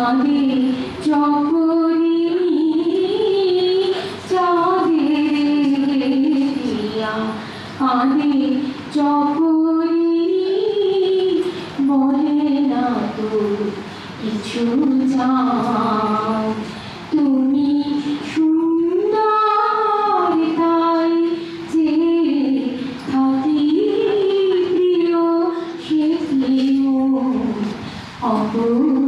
চাঁদে চকরি চাঁদে আদে চকরি বলে না তো কিছু যাও তুমি সুন্দর তাই যে থাকি প্রিয়, সে প্রিয় অপর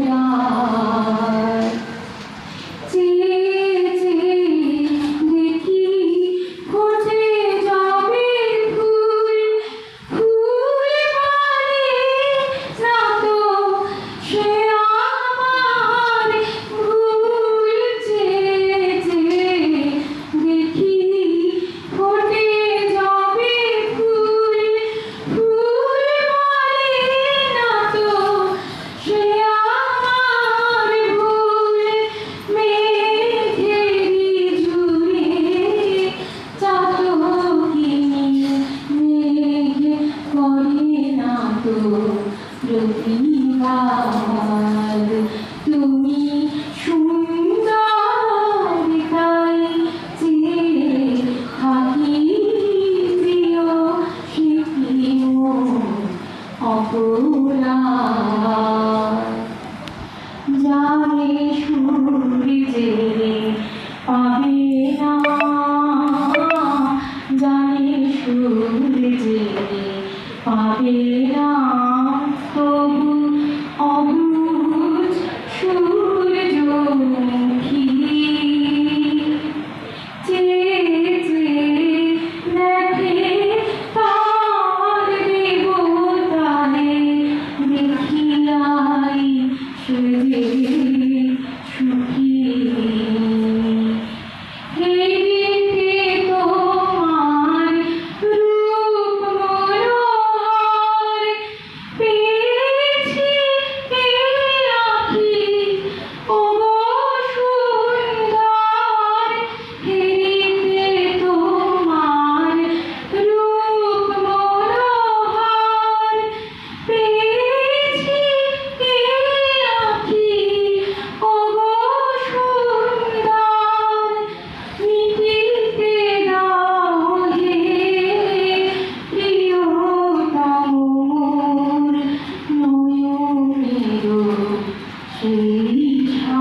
Amém.